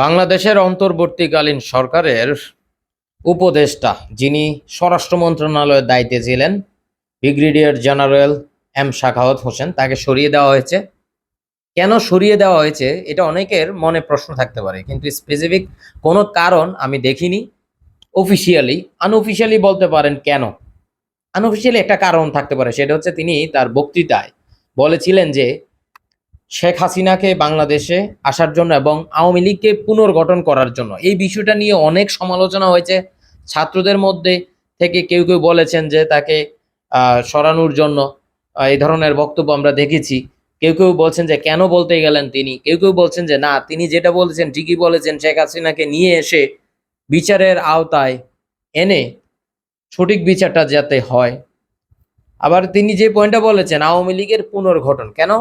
বাংলাদেশের অন্তর্বর্তীকালীন সরকারের উপদেষ্টা যিনি স্বরাষ্ট্র মন্ত্রণালয়ের দায়িত্বে ছিলেন, brigadier general M Sakhawat Hossain, তাকে সরিয়ে দেওয়া হয়েছে। কেন সরিয়ে দেওয়া হয়েছে এটা অনেকের মনে প্রশ্ন থাকতে পারে, কিন্তু স্পেসিফিক কোনো কারণ আমি দেখিনি। অফিসিয়ালি আনঅফিসিয়ালি বলতে পারেন কেন? আনঅফিসিয়ালি একটা কারণ থাকতে পারে, সেটা হচ্ছে তিনি তার বক্তৃতায় বলেছিলেন যে শেখ হাসিনাকে বাংলাদেশে আসার জন্য এবং আওয়ামী লীগকে পুনর্গঠন করার জন্য। এই বিষয়টা নিয়ে অনেক সমালোচনা হয়েছে। ছাত্রদের মধ্যে থেকে কেউ কেউ বলেছেন যে তাকে সরানোর জন্য এই ধরনের বক্তব্য আমরা দেখেছি। কেউ কেউ বলছেন যে কেন বলতে গেলেন তিনি? কেউ কেউ বলছেন যে না, তিনি যেটা বলেছেন ঠিকই বলেছেন, শেখ হাসিনাকে নিয়ে এসে বিচারের আওতায় এনে সঠিক বিচারটা যাতে হয়। আবার তিনি যে পয়েন্টটা বলেছেন, আওয়ামী লীগের পুনর্গঠন। কেন?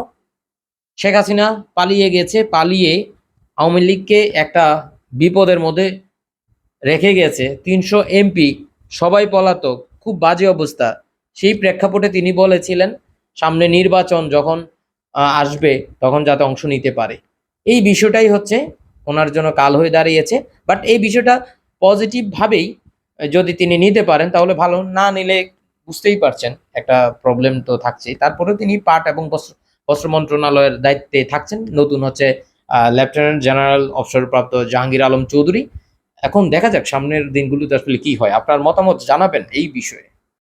শেখ হাসিনা পালিয়ে গেছে, পালিয়ে আওয়ামী লীগকে একটা বিপদের মধ্যে রেখে গেছে। তিনশো এমপি, সবাই পলাতক, খুব বাজে অবস্থা। সেই প্রেক্ষাপটে তিনি বলেছিলেন, সামনে নির্বাচন যখন আসবে, তখন যাতে অংশ নিতে পারে। এই বিষয়টাই হচ্ছে ওনার জন্য কাল হয়ে দাঁড়িয়েছে। বাট এই বিষয়টা পজিটিভভাবেই যদি তিনি নিতে পারেন, তাহলে ভালো। না নিলে বুঝতেই পারছেন, একটা প্রবলেম তো থাকছেই। তারপরে তিনি পাট এবং বস্ত্র মন্ত্রণালয়ের দায়িত্বে থাকছেন নতুন হচ্ছে লেফটেন্যান্ট জেনারেল অবসরপ্রাপ্ত জাহাঙ্গীর আলম চৌধুরী। এখন দেখা যাক সামনের দিনগুলোতে আসলে কি হয়। আপনার মতামত জানাবেন এই বিষয়ে।